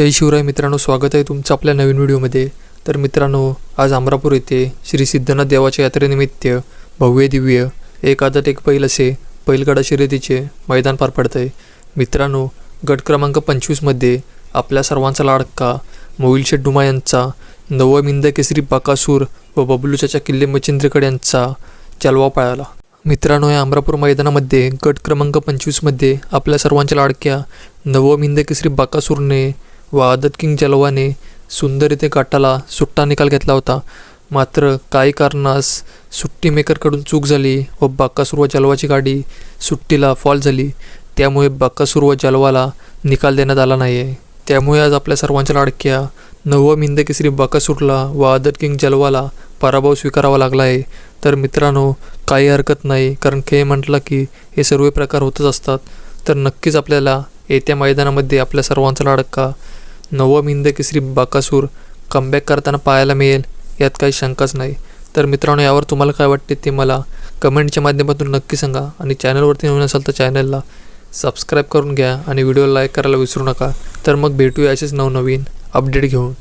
जय शिवराय मित्रांनो स्वागत आहे तुमचं आपल्या नवीन व्हिडिओमध्ये. तर मित्रांनो आज अमरापूर येथे श्री सिद्धनाथ देवाच्या यात्रेनिमित्त भव्य दिव्य एक आदत एक पैल असे बैलगाडा शर्यतीचे मैदान पार पडत आहे मित्रांनो गट क्रमांक पंचवीसमध्ये आपल्या सर्वांचा लाडका मोहिल शेड्डुमा यांचा नवमिंद केसरी बाकासूर व बबलूच्याच्या किल्ले मच्छिंद्रेकड यांचा चलवा पळाला. मित्रांनो या अमरापूर मैदानामध्ये गट क्रमांक पंचवीसमध्ये आपल्या सर्वांच्या लाडक्या नवमिंद केसरी बाकासूरने वादत किंग जलवाने सुंदर इथे काटाला सुट्टा निकाल घेतला होता. मात्र काही कारणास सुट्टी मेकरकडून चूक झाली व बाकासूर व जलवाची गाडी सुट्टीला फॉल झाली. त्यामुळे बाकासूर व जलवाला निकाल देण्यात आला नाही आहे त्यामुळे आज आपल्या सर्वांच्या लाडक्या नवम हिंद केसरी बाकासूरला व आदत किंग जलवाला पराभव स्वीकारावा लागला आहे तर मित्रांनो काही हरकत नाही कारण खेळ म्हटलं की हे सर्व प्रकार होतच असतात. तर नक्कीच आपल्याला येत्या मैदानामध्ये आपल्या सर्वांचा लाडका नवम हिंद केसरी बाकासूर कमबॅक करताना पाहायला मिळेल यात काही शंकाच नाही. तर मित्रांनो यावर तुम्हाला काय वाटते ते मला कमेंटच्या माध्यमातून नक्की सांगा आणि चॅनलवरती नवीन असाल तर चॅनलला सबस्क्राईब करून घ्या आणि व्हिडिओला लाईक करायला विसरू नका. तर मग भेटूया असेच नवनवीन अपडेट घेऊन.